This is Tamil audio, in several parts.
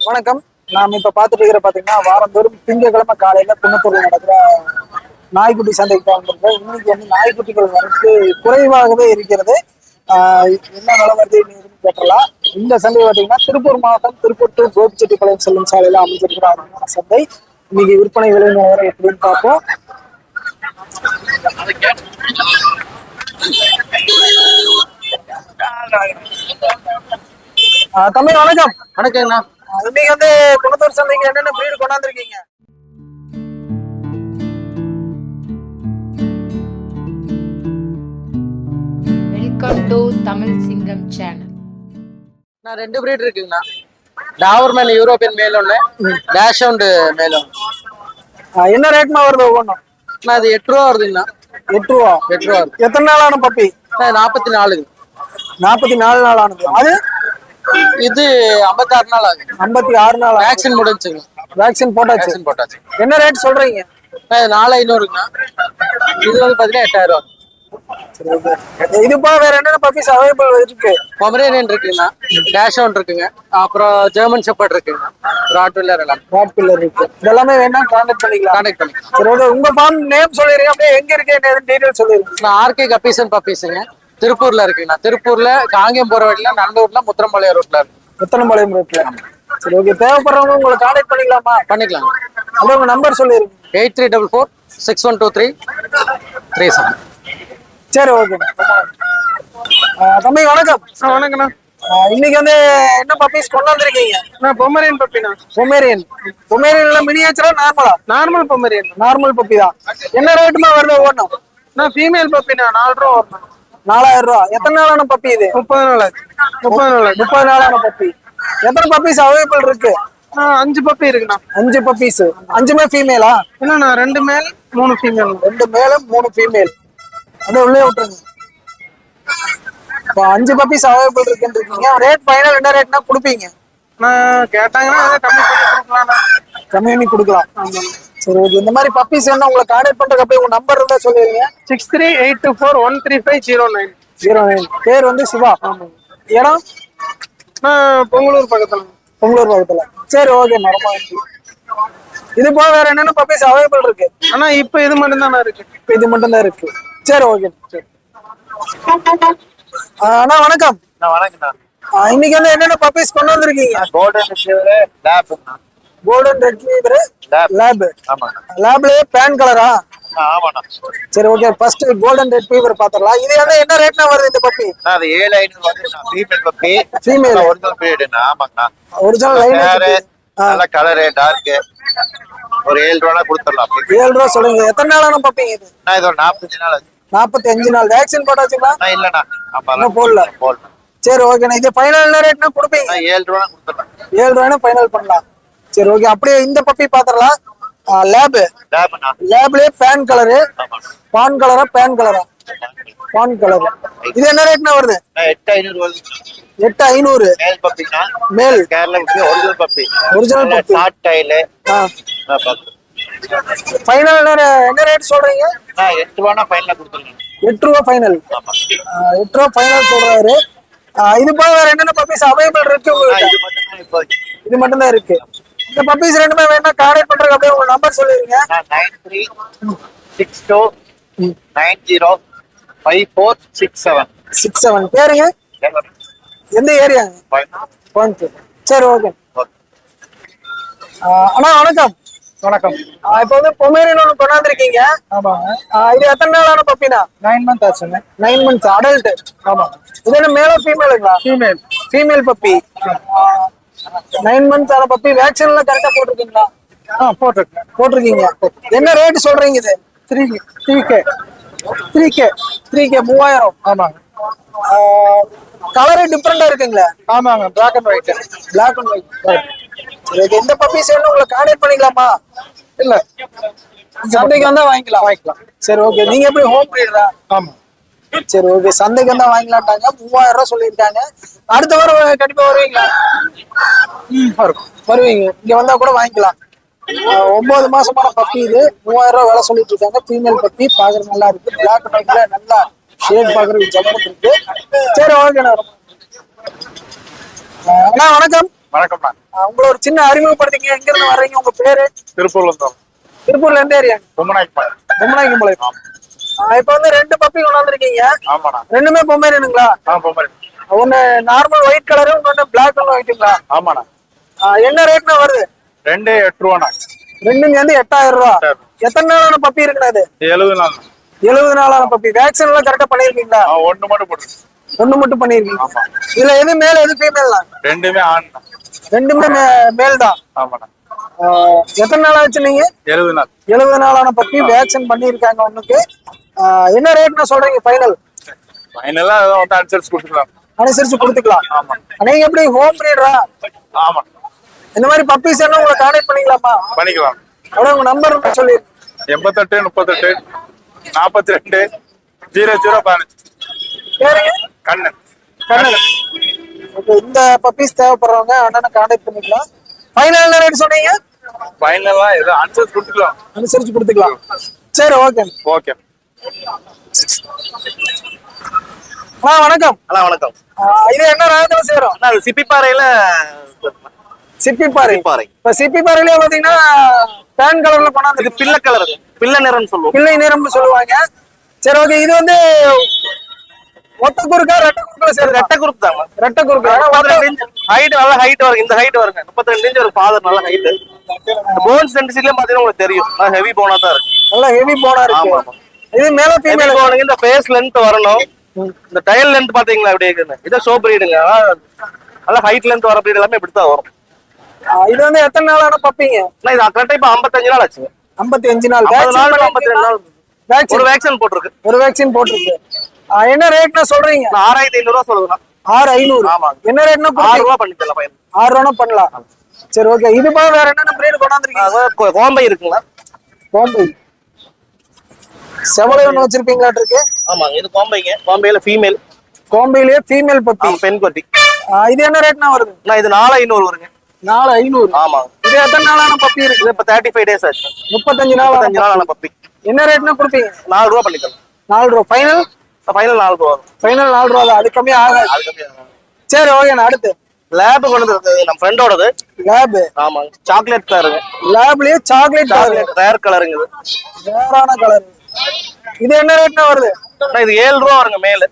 வணக்கம். நாம் இப்ப பார்த்துட்டு இருக்கிற பாத்தீங்கன்னா வாரந்தோறும் திங்கட்கிழமை காலையில குன்னத்தூர்ல நடக்கிற நாய்க்குட்டி சந்தைக்கு தான் வந்திருக்கோம். இன்னைக்கு வந்து நாய்க்குட்டிகள் வந்து குறைவாகவே இருக்கிறது. என்ன நிலவரது வருது கேட்டலாம். இந்த சந்தை பாத்தீங்கன்னா திருப்பூர் மாவட்டம் திருப்பூர் டு கோபிச்செட்டிப்பாளையம் செல்லும் சாலையில அமைஞ்சிருக்கிற அருமையான சந்தை. இன்னைக்கு விற்பனை விலை நிலவரம் எப்படின்னு பார்ப்போம். ஆஹ் தம்பி வணக்கம். வணக்கங்கண்ணா இன்னைக்கு வந்து குணத்தூர் சந்தைக்கு என்னென்ன breed கொண்டாந்துருக்கீங்க? Welcome to Tamil Singam channel நான் ரெண்டு பிரீட் இருக்குங்கண்ணா. டாவர்மேன் யூரோப்பியன் மேல் ஒன்று டேஷ் அவுண்டு மேல் ஒன்று என்ன ரேட்மா வருது ஒவ்வொன்றும்? நான் அது எட்டு ரூபா வருதுங்கண்ணா. எட்டு ரூபா? எட்டு ரூபா வருது. எத்தனை நாளான பப்பி நாற்பத்தி நாலுங்க. நாற்பத்தி நாலு நாள் ஆனது அது? இது ஐம்பத்தாறு நாள் ஆகுது. ஐம்பத்தி ஆறு நாள். வேக்சின் முடிஞ்சுங்க. வேக்சின் போட்டாச்சு. வேக்சின் போட்டாச்சு. என்ன ரேட் சொல்றீங்க? நாலு ஐநூறுங்கண்ணா இது வந்து பார்த்தீங்கன்னா எட்டாயிரம் ரூபா இது போக வேற என்னென்ன பப்பீஸ் அவைலபிள் இருக்கு? பொமரேனியன் இருக்குங்கண்ணா டேஷ் அவுண்ட் இருக்குங்க. அப்புறம் ஜெர்மன் ஷெப்பர்ட் இருக்குங்க. ராட் வில்லர் எல்லாம். ராட் பில்லர் இருக்கு. இதெல்லாமே வேணா கான்டாக்ட் பண்ணிக்கலாம். கான்டாக்ட் பண்ணிக்கலாம். சரி உங்க ஃபார்ம் நேம் சொல்லிடுங்க. அப்படியே எங்க இருக்கு என்ன டீடைல் சொல்லிருங்க நான் ஆர்கே கப்பீசன் பப்பீஸுங்க திருப்பூர்ல இருக்குங்கண்ணா திருப்பூர்ல காங்கேயம் போற வழியில நல்லூர்ல முத்திரம்பாளையம் ரோட்ல இருக்கு. முத்தனம்பாளையம் ரோட்ல சரி ஓகே தேவைப்படுறவங்க உங்களை கான்டாக்ட் பண்ணிக்கலாமா? பண்ணிக்கலாம். அப்படியே உங்க நம்பர் சொல்லிருங்க. Eight three double four six one two three three seven. சரி ஓகே தம்பி வணக்கம். வணக்கண்ணா இன்னைக்கு வந்து என்ன பப்பீஸ் கொண்டு வந்திருக்கீங்க? நான் பொமரியன் பப்பிண்ணா பொமேரியன் பொமேரியன்ல மினியேச்சரா நார்மலா நார்மல் பொமரியன் நார்மல் பப்பி தான். என்ன ரேட்டுமா வருது ஒவ்வொன்றும்? நான் ஃபீமேல் பப்பிண்ணா நாலு ரூபா வரணும் நாலாயிரம் ரூபா. எத்தனை நாளான பப்பி இது? முப்பது நாள் முப்பது நாள் முப்பது நாளான பப்பி எத்தனை பப்பீஸ் அவைலபிள் இருக்கு? அஞ்சு பப்பி இருக்குண்ணா. அஞ்சு பப்பீஸ் அஞ்சுமே ஃபீமேலா இல்லண்ணா ரெண்டு மேல் மூணு ஃபீமேல் ரெண்டு மேலும் மூணு ஃபீமேல் அது உள்ளே விட்டுருங்க. இப்போ அஞ்சு பப்பீஸ் அவைலபிள் இருக்குன்னு இருக்கீங்க ரேட் ஃபைனல் என்ன ரேட்னா கொடுப்பீங்க? நான் கேட்டாங்கன்னா கம்மி பண்ணி கொடுக்கலாம்ண்ணா. கம்மி பண்ணி கொடுக்கலாம். சரி ஓகே இந்த மாதிரி பப்பீஸ் வேணும் உங்களை கான்டாக்ட் பண்றதுக்கு அப்படியே உங்க நம்பர் இருந்தா சொல்லிடுங்க. Six three eight two four one three five zero nine zero nine பேர் வந்து சிவா. இடம்? நான் பொங்கலூர் பக்கத்தில். பொங்கலூர் பக்கத்துல. சரி ஓகே மரமா இது போக வேற என்னென்ன பப்பீஸ் அவைலபிள் இருக்கு? அண்ணா இப்போ இது மட்டும்தாண்ணா இருக்கு? இப்ப இது மட்டும் தான் இருக்கு. சரி ஓகே சரி. அண்ணா வணக்கம். வணக்கண்ணா ஆ, இன்னைக்கு வந்து என்னென்ன பப்பீஸ் கொண்டு வந்திருக்கீங்க? கோல்டன் லேப்ண்ணா கோல்டன் ரெட்ரீவர். லேப் லேப்லயே பேன் கலரா சரி ஓகே ஃபர்ஸ்ட் கோல்டன் ரெட்ரீவர் பாத்திரலாம் இது வந்து என்ன ரேட்னா வருது இந்த பப்பி அது ஏழு ஐநூறு வந்துண்ணா ஃபீமேல் பப்பி Female. ஒரிஜினல் பீரியடுண்ணா ஆமாங்கண்ணா. ஒரிஜினல் லைன் நல்ல கலரு டார்க்கு ஒரு ஏழு ரூபா கொடுத்துடலாம். ஏழு ரூபா சொல்லுங்க. எத்தனை நாளான பப்பிங்க இது? நான் இது ஒரு நாற்பத்தஞ்சு நாள் ஆச்சு. நாற்பத்தி அஞ்சு நாள். வேக்சின் போட்டாச்சுங்களா? இல்லைண்ணா. இன்னும் போடல. போடல. சரி ஓகேண்ணா இது ஃபைனல் என்ன ரேட்னா கொடுப்பீங்க? ஏழு ரூபா கொடுத்துடலாம். ஏழு ரூபாய்னா ஃபைனல் பண்ணலாம். சரி ஓகே அப்படியே இந்த பப்பி பாத்திரலாம் லேப் லேப்லயே பேன் கலரு பான் கலரா பேன் கலரா பான் கலர் இது என்ன ரேட்னா வருது? எட்டு ஐநூறு வருது. எட்டு ஐநூறு. மேல் Kerala puppy original puppy. Short tail final என்ன ரேட் சொல்றீங்க? எட்டு ரூபானா ஃபைனலாக கொடுத்துருங்க. எட்டு ரூபா ஃபைனல் எட்டு ரூபா ஃபைனல் சொல்றாரு. இது போக வேற என்னென்ன பப்பீஸ் அவைலபிள் இருக்கு உங்ககிட்ட இது மட்டும் தான் இப்போதைக்கு. இது மட்டும் தான் இருக்கு. இந்த பப்பீஸ் ரெண்டுமே வேணா கான்டாக்ட் பண்றதுக்கு அப்படியே உங்க நம்பர் சொல்லிருங்க நான் three six two nine zero five four six seven. Six seven பேருங்க? எந்த ஏரியா? கோயம்புத்தூர். சரி ஓகே அண்ணா வணக்கம். வணக்கம். இப்போ வந்து பொமேரியன் ஒன்று கொண்டாந்துருக்கீங்க. ஆமாங்க இது எத்தனை நாளான பப்பினா நைன் மந்த் ஆச்சுங்க நைன் மந்த்ஸ் அடல்ட் ஆமா. இது என்ன மேலோ ஃபீமேலுங்களா female female puppy nine months ஆன பப்பி வேக்சின் எல்லாம் கரெக்டா போட்டிருக்கீங்களா? ஆ போட்டிருக்கேன். போட்டிருக்கீங்க. என்ன ரேட் சொல்றீங்க இது? Three three K three K three K மூவாயிரம். ஆமாங்க. கலரே டிஃப்ரெண்டா இருக்குங்களே? ஆமாங்க black and white black and white இதுக்கு எந்த பப்பீஸ் வேணும் உங்களை கான்டாக்ட் பண்ணிக்கலாமா? இல்ல. சந்தைக்கு வந்தா வாங்கிக்கலாம். வாங்கிக்கலாம். சரி ஓகே நீங்க எப்படி ஹோம் ப்ரீடரா ஆமா. சரி ஓகே சந்தைக்கு வந்தா வாங்கிக்கலாம்ட்டாங்க. மூவாயிரம் ரூபாய் சொல்லியிருக்காங்க. அடுத்த வாரம் கண்டிப்பா வருவீங்களா? வரும். வருவீங்க. இங்க வந்தா கூட வாங்கிக்கலாம். ஒன்பது மாசமான பப்பி இது. மூவாயிரம் ரூபாய் விலை சொல்லிட்டு இருக்காங்க. Female puppy. பாக்குறது நல்லா இருக்கு. பிளாக் ஒயிட்ல நல்லா ஷேட் பாக்குறதுக்கு ஜம்மு இருக்கு. சரி ஓகே அண்ணா வணக்கம். வணக்கம்ண்ணா. உங்களை ஒரு சின்ன அறிமுகப்படுத்திங்க எங்க இருந்து வர்றீங்க? உங்க பேரு? திருப்பூர்ல இருந்தோம் திருப்பூர்ல எந்த ஏரியா? பொம்மநாய்க்கு பொம்மநாயக்கம்பாளையம் இப்ப வந்து ரெண்டு பப்பி கொண்டாந்துருக்கீங்க. ரெண்டுமே பொம்மேரியனுங்களா? ஒண்ணு நார்மல் ஒயிட் கலரு இன்னொன்னு பிளாக் அண்ட் ஒயிட்டுங்களா ஆமாண்ணா. என்ன ரேட்னா வருது? ரெண்டு எட்டு ரூபாண்ணா ரெண்டுங்க வந்து எட்டாயிரம் ரூபா. எத்தனை நாளான பப்பி இருக்குண்ணா இது? எழுபது நாள். எழுபது நாளான பப்பி வேக்சின் எல்லாம் கரெக்டா பண்ணிருக்கீங்களா? ஒண்ணு மட்டும் போட்டு ஒண்ணு மட்டும் பண்ணிருக்கீங்க. இதுல எது மேல எது ஃபீமேல் ரெண்டுமே ஆண்ண்ணா. ரெண்டுமே மேல் தான். ஆமாண்ணா. எத்தனை நாள் ஆச்சு நீங்க? எழுபது நாள். எழுபது நாளான பப்பி வேக்சின் பண்ணியிருக்காங்க ஒண்ணுக்கு. என்ன ரேட்னா சொல்றீங்க ஃபைனல் ஃபைனலா ஏதோ வந்து அனுசரிச்சு கொடுத்துக்கலாம். அனுசரிச்சு கொடுத்துக்கலாம். ஆமா. நீங்க எப்படி ஹோம் பிரீடரா ஆமா. இந்த மாதிரி பப்பீஸ் எல்லாம் உங்களை கான்டாக்ட் பண்ணிக்கலாமா? பண்ணிக்கலாம். அப்படியே உங்க நம்பர் சொல்லி எண்பத்தெட்டு முப்பத்தெட்டு நாற்பத்தி ரெண்டு ஜீரோ ஜீரோ பதினஞ்சு. பேருங்க? கண்ணன். கண்ணன். ஓகே இந்த பப்பீஸ் தேவைப்படுறவங்க அண்ணனை கான்டாக்ட் பண்ணிக்கலாம். ஃபைனல் ரேட் சொன்னீங்க? ஃபைனலா ஏதோ அனுசரிச்சு கொடுத்துக்கலாம். அனுசரிச்சு கொடுத்துக்கலாம். சரி ஓகே ஓகே ஆ வணக்கம். ஹலோ வணக்கம். இது என்ன ராகத்துல சேரும்? அண்ணா அது சிப்பிப்பாறையில சிப்பிப்பாறை. சிப்பிப்பாறை. இப்ப சிப்பிப்பாறையிலே பாத்தீங்கன்னா பேன் கலர்ல கொண்டாந்து பிள்ளை கலர். பிள்ளை நிறம்னு சொல்லுவோம். பிள்ளை நிறம்னு சொல்லுவாங்க. சரி ஓகே இது வந்து ஒத்த குறுக்கா ரெட்ட குறுக்கா சேரும் ரெட்டை குரூப் தான் ரெட்ட குறுக்கா. ஹைட் நல்ல ஹைட் வருங்க. இந்த ஹைட் வருங்க. முப்பத்தி ரெண்டு இன்ச் ஒரு ஃபாதர் நல்ல ஹைட் போன்ஸ் ரெண்டு சீட்லயும் பாத்தீங்கன்னா உங்களுக்கு தெரியும். ஹெவி போனா தான் இருக்கு. நல்ல ஹெவி போனா இருக்கு. இது மேல ஃபீமேல் போனுங்க இந்த ஃபேஸ் லென்த் வரணும். இந்த டைல் லென்த் பாத்தீங்களா எப்படி இருக்குன்னு. இதை ஷோ பிரீடுங்க நல்ல ஹைட் லென்த் வர பிரீடு எல்லாமே இப்படி தான் வரும் இது வந்து எத்தனை நாளான பப்பிங்க ஆனா இது கரெக்டா இப்ப ஐம்பத்தஞ்சு நாள் ஆச்சுங்க ஐம்பத்தி அஞ்சு நாள் நாள் ஐம்பத்தி நாள். ஒரு வேக்சின் போட்டிருக்கு. ஒரு வேக்சின் போட்டிருக்கு. என்ன ரேட்னா சொல்றீங்க? நான் ஆறாயிரத்தி ஐநூறு ரூபா சொல்லுதுண்ணா. ஆறு ஐநூறு. ஆமாங்க. என்ன ரேட்னா ஆறு ரூபா பண்ணி தரலாம் பையன். ஆறு ரூபா பண்ணலாம். சரி ஓகே இது போக வேற என்னென்ன பிரீடு கொண்டாந்துருக்கீங்க? கோம்பை இருக்குங்களா? கோம்பை. செவலை ஒண்ணு வச்சிருப்பீங்களாட்டு இருக்கு? ஆமாங்க இது கோம்பைங்க கோம்பையில ஃபீமேல் கோம்பையிலேயே ஃபீமேல் பப்பி பெண் ஆ, இது என்ன ரேட்னா வருது? நான் இது நாலு ஐநூறு வருங்க. நாலு ஐநூறு. ஆமாங்க இது எத்தனை நாளான பப்பி இருக்கு? இது இப்ப தேர்ட்டி ஃபைவ் டேஸ் ஆச்சு. முப்பத்தஞ்சு நாள் முப்பத்தஞ்சு ஆன நாள் ஆன பப்பி. என்ன ரேட்னா கொடுப்பீங்க? நாலு ரூபா பண்ணி தரலாம் நாலு ரூபா. ஃபைனல் ஃபைனல் நாலு ரூபா ஃபைனல் நாலு ரூபா அது கம்மியா ஆகாது. அது கம்மியாக சரி ஓகேண்ணா அடுத்து. லேப் கொண்டு வந்து நம்ம ஃப்ரெண்டோடது லேப் ஆமாங்க சாக்லேட் கலருங்க லேப்லயே சாக்லேட் சாக்லேட் ரேர் கலருங்க இது. வேறான கலர் இது என்ன ரேட்னா வருது? இது ஏழு ரூபா வருங்க மேல்.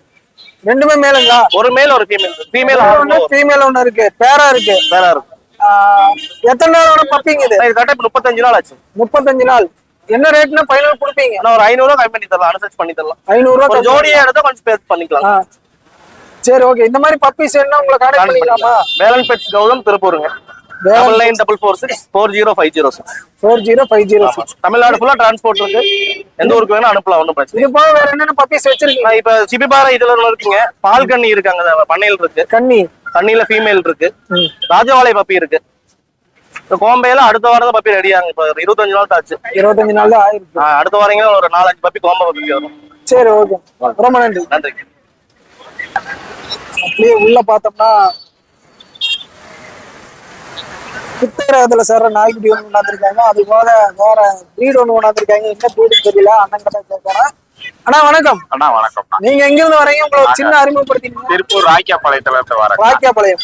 ரெண்டுமே மேலுங்களா? ஒரு மேல் ஒரு ஃபீமேல் ஃபீமேல் ஒண்ணு ஃபீமேல் ஒண்ணு இருக்கு. பேரா இருக்கு. இருக்கும் ஆஹ் எத்தனை நாளோட பப்பிங்க இது? இது இப்ப முப்பத்தஞ்சு நாள் ஆச்சு. முப்பத்தஞ்சு நாள். என்ன ரேட்னா ஃபைனல் கொடுப்பீங்க? நான் ஒரு ஐநூறு ரூபா கம்மி பண்ணி தரலாம் அனுசரிச்சு பண்ணி தரலாம். ஐநூறு ரூபா ஒரு கம்மி. ஜோடியா எடுத்தா கொஞ்சம் பேர் பண்ணிக்கலாம். சரி ஓகே இந்த மாதிரி பப்பீஸ் என்ன உங்களை கான்டாக்ட் பண்ணிக்கலாமா? Velan pets Gautham திருப்பூருங்க. Double nine double four six four zero five zero six four zero five zero six Tamil Nadu ஃபுல்லா டிரான்ஸ்போர்ட் இருக்கு. எந்த ஊருக்கு வேணா அனுப்பலாம் ஒன்றும் பிரச்சனை இது போக வேற என்னென்ன பப்பீஸ் வச்சிருக்கீங்க. இப்ப சிபிபாறை இதுல இருக்குங்க. பால் கண்ணி இருக்காங்க பண்ணையில் இருக்கு. கன்னி கண்ணில ஃபீமேல் இருக்கு. ராஜவாளை பப்பி இருக்கு. கோம்பையில அடுத்த வாரம் தான் பப்பி ரெடியாங்க இப்ப இருபத்தஞ்சு நாள் ஆச்சு இருபத்தஞ்சு நாள் தான் ஆயிருக்கு அடுத்த வாரங்க ஒரு நாலஞ்சு பப்பி கோம்பை பப்பி வரும். சரி ஓகே ரொம்ப நன்றி. நன்றி. அப்படியே உள்ள பார்த்தோம்னா புத்தகத்துல சேர்ற நாய்க்குட்டி ஒன்று கொண்டாந்துருக்காங்க அது போல வேற breed ஒன்று கொண்டாந்துருக்காங்க என்ன breed தெரியல அண்ணன் கிட்ட கேட்கணும் அண்ணா வணக்கம். அண்ணா வணக்கம்ண்ணா நீங்க எங்க இருந்து வரீங்க உங்களை ஒரு சின்ன அறிமுகப்படுத்திங்க திருப்பூர் ராக்கியாபாளையத்துல இருந்து வரேன் வாக்கியாபாளையம்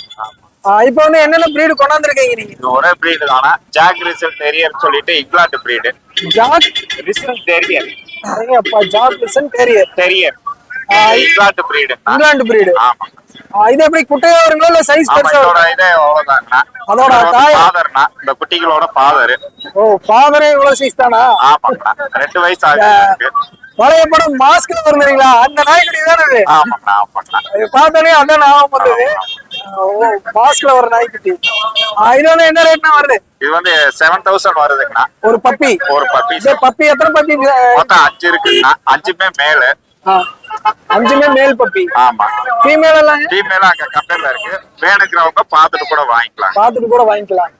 இப்போ வந்து என்னென்ன breed கொண்டாந்துருக்கீங்க நீங்க? இது ஒரே பிரீடு தானே? ஜாக் ரிசல் டெரியர் சொல்லிட்டு England breed Jack Russell terrier Jack Russell terrier terrier England breed England breed. ஆமா. இது எப்படி குட்டையா வருங்களா இல்ல சைஸ் ஆமா பெருசா? இதே அவ்வளவுதாங்கண்ணா. அதோட தாய்- ஃபாதர்ண்ணா இந்த குட்டிகளோட ஃபாதர் ஓ ஃபாதரே இவ்வளவு சைஸ் தானா? ஆமாங்கண்ணா. ரெண்டு வயசு ஆகுது. பழைய படம் மாஸ்க்ல வருந்தீங்களா அந்த நாய்க்குட்டி தானே இது? ஆமாங்கண்ணா பார்த்தோன்னே அதான் ஞாபகம் வந்தது. ஓ மாஸ்க்ல வர நாய்க்குட்டி. இது வந்து என்ன ரேட்னா வருது? இது வந்து செவன் தௌசண்ட் வருதுங்கண்ணா. ஒரு பப்பி ஒரு பப்பி பப்பி எத்தனை பப்பி மொத்தம் அஞ்சு இருக்குங்கண்ணா. அஞ்சுமே மேலு. அஞ்சுமே மேல் பப்பி ஆமா. ஃபீமேல் எல்லாம்? ஃபீமேலும் அங்க கம்பெனில இருக்கு. வேணுங்கிறவங்க பார்த்துட்டு கூட வாங்கிக்கலாம். பார்த்துட்டு கூட வாங்கிக்கலாம்.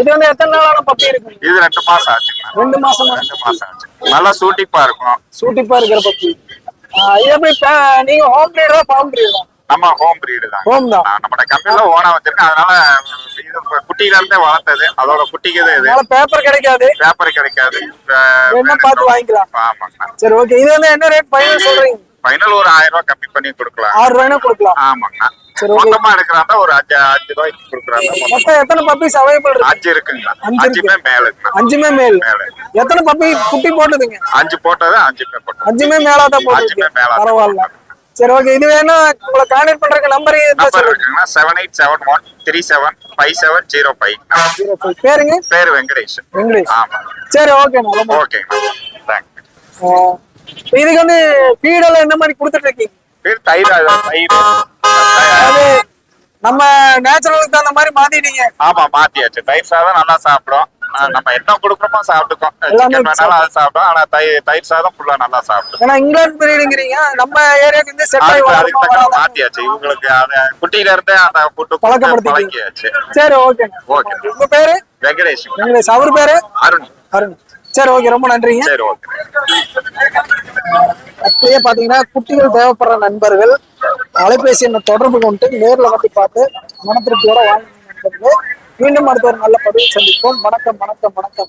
இது வந்து எத்தனை நாளான பப்பி இருக்கு? இது ரெண்டு மாசம் ஆச்சுங்கண்ணா ரெண்டு மாசமா? ரெண்டு மாசம் ஆச்சு. நல்லா சூட்டிப்பா இருக்கும். சூட்டிப்பா இருக்கிற பப்பி இது எப்படி நீங்க ஹோம் பிரீடா ஃபார்ம் பிரீடா நம்ம ஹோம் பிரீடு தான். ஹோம் தான். நம்ம கம்பெனில ஓனா வச்சிருக்கேன் அதனால இது குட்டியில இருந்தே வளர்த்தது. அதோட குட்டிக்கு தான் இது. பேப்பர் கிடைக்காது. பேப்பர் கிடைக்காது. வேணா பார்த்து வாங்கிக்கலாம். ஆமாங்கண்ணா சரி ஓகே இது வந்து என்ன ரேட் ஃபைனல் சொல்றீங்க. ஃபைனல் ஒரு ஆயிரம் ரூபாய் கம்மி பண்ணி கொடுக்கலாம். ஆறு ரூபாய்னா கொடுக்கலாம். okay. மொத்தமா எடுக்கிறாங்க ஒரு அஞ்சு அஞ்சு ரூபாய்க்கு கொடுக்குறாங்க. மொத்தம் எத்தனை பப்பீஸ் அவைலபிள் இருக்கு? அஞ்சு இருக்குங்க. அஞ்சு அஞ்சுமே மேலுங்கண்ணா அஞ்சுமே மேல். மேல. எத்தனை பப்பி குட்டி போட்டுதுங்க? அஞ்சு போட்டது அஞ்சுமே போட்டது. அஞ்சுமே மேலா தான் மேலா தான் பரவாயில்ல. சரி ஓகே இது வேணா உங்களை கான்டாக்ட் பண்றதுக்கு number இருக்குங்கன்னா seven eight seven one three seven five seven zero five பேருங்க? பேர் வெங்கடேஷ். வெங்கடேஷ். ஆமா. சரி ஓகேண்ணா ஓகேங்கண்ணா தேங்க்யூ இதுக்கு வந்து ஃபீடெல்லாம் என்ன மாதிரி கொடுத்துட்டு இருக்கீங்க தயிர் நம்ம நேச்சுரலுக்கு தகுந்த மாதிரி மாத்திட்டீங்க. ஆமா மாத்தியாச்சு. தயிர் சாதம் நல்லா சாப்பிடும். நம்ம என்ன கொடுக்குறோமோ சாப்பிட்டுக்கோம். சிக்கன் வேணாலும் அது சாப்பிடும். ஆனா தயிர் தயிர் சாதம் ஃபுல்லா நல்லா சாப்பிடும். ஏன்னா இங்கிலாந்து பிரீடுங்கிறீங்க நம்ம ஏரியாக்கு வந்து செட் ஆகி அதுக்கு தக்க? மாத்தியாச்சு. இவங்களுக்கு அது குட்டியில இருந்தே அந்த ஃபுட்டு பழக்கப்படுத்திட்டீங்க. பழக்கியாச்சு சரி ஓகே ஓகே. உங்க பேரு? வெங்கடேஷ். வெங்கடேஷ். அவர் பேரு? அருண். அருண். சரி ஓகே ரொம்ப நன்றிங்க. சரி ஓகே அப்படியே பாத்தீங்கன்னா குட்டிகள் தேவைப்படுற நண்பர்கள் அலைபேசி எண்ணை தொடர்பு கொண்டு நேர்ல வந்து பார்த்து மனத்திருப்தியோட வாங்க மீண்டும் அடுத்த ஒரு நல்ல பதிவு சந்திப்போம். வணக்கம் வணக்கம் வணக்கம்.